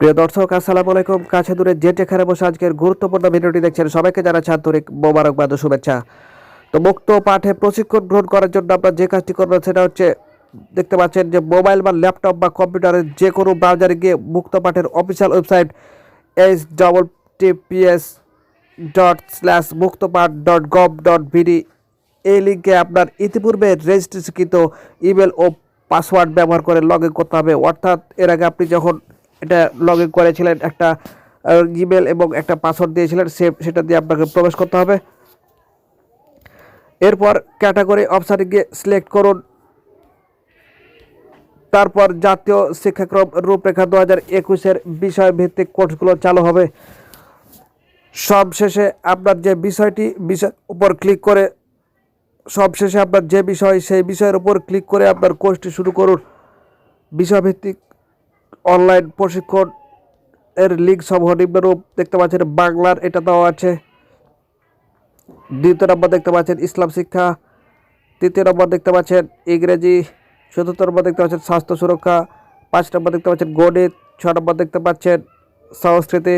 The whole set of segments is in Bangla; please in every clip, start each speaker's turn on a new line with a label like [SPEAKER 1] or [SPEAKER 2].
[SPEAKER 1] প্রিয় দর্শক, আসসালামু আলাইকুম। কাছে দূরে যে যেখানে বসে আজকের গুরুত্বপূর্ণ ভিডিওটি দেখছেন সবাইকে জানাচ্ছি আন্তরিক মোবারকবাদ শুভেচ্ছা। তো মুক্ত পাঠে প্রশিক্ষণ গ্রহণ করার জন্য আপনারা যে কাজটি করবেন সেটা হচ্ছে, দেখতে পাচ্ছেন যে মোবাইল বা ল্যাপটপ বা কম্পিউটারের যে কোনো ব্রাউজারে গিয়ে মুক্ত পাঠের official website S double TPS dot slash Muktopaath dot gov dot BD এই লিঙ্কে আপনার ইতিপূর্বে রেজিস্ট্রেশনকৃত ইমেল ও পাসওয়ার্ড ব্যবহার করে লগ ইন করতে হবে। অর্থাৎ এর আগে আপনি যখন এটা লগ ইন করেছিলেন একটা ইমেল এবং একটা পাসওয়ার্ড দিয়েছিলেন, সে, সেটা দিয়ে আপনাকে প্রবেশ করতে হবে। এরপর ক্যাটাগরি অপশানে গিয়ে সিলেক্ট করুন। তারপর জাতীয় শিক্ষাক্রম রূপরেখা দু হাজার একুশের বিষয়ভিত্তিক কোর্সগুলো চালু হবে। সবশেষে আপনার যে বিষয়টি, বিষয় উপর ক্লিক করে, সবশেষে আপনার যে বিষয়, সেই বিষয়ের উপর ক্লিক করে আপনার কোর্সটি শুরু করুন। বিষয়ভিত্তিক অনলাইন প্রশিক্ষণ এর লিঙ্ক সমূহ নিম্নরূপ দেখতে পাচ্ছেন বাংলার এটা দেওয়া আছে। দ্বিতীয় নম্বর দেখতে পাচ্ছেন ইসলাম শিক্ষা। তৃতীয় নম্বর দেখতে পাচ্ছেন ইংরেজি। চতুর্থ নম্বর দেখতে পাচ্ছেন স্বাস্থ্য সুরক্ষা। পাঁচ নম্বর দেখতে পাচ্ছেন গণিত। ছ নম্বর দেখতে পাচ্ছেন সংস্কৃতি।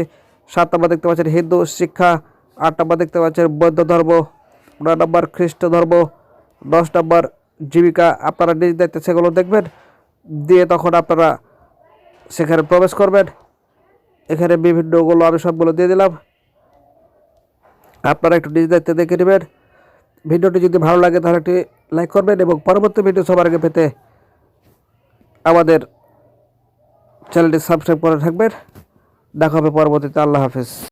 [SPEAKER 1] সাত নম্বর দেখতে পাচ্ছেন হিন্দু শিক্ষা। আট নম্বর দেখতে পাচ্ছেন বৌদ্ধ ধর্ম। নয় নম্বর খ্রিস্ট ধর্ম। দশ নম্বর জীবিকা। আপনারা নিজ দায়িত্বে সেগুলো দেখবেন। দিয়ে তখন আপনারা সেখানে প্রবেশ করবেন। এখানে বিভিন্নগুলো আমি সবগুলো দিয়ে দিলাম। আপনারা একটু নিজ দায়িত্বে দেখে নেবেন। ভিডিওটি যদি ভালো লাগে তাহলে একটি লাইক করবেন এবং পরবর্তী ভিডিও সবার আগে পেতে আমাদের চ্যানেলটি সাবস্ক্রাইব করে থাকবেন দেখা হবে পরবর্তীতে। আল্লাহ হাফেজ।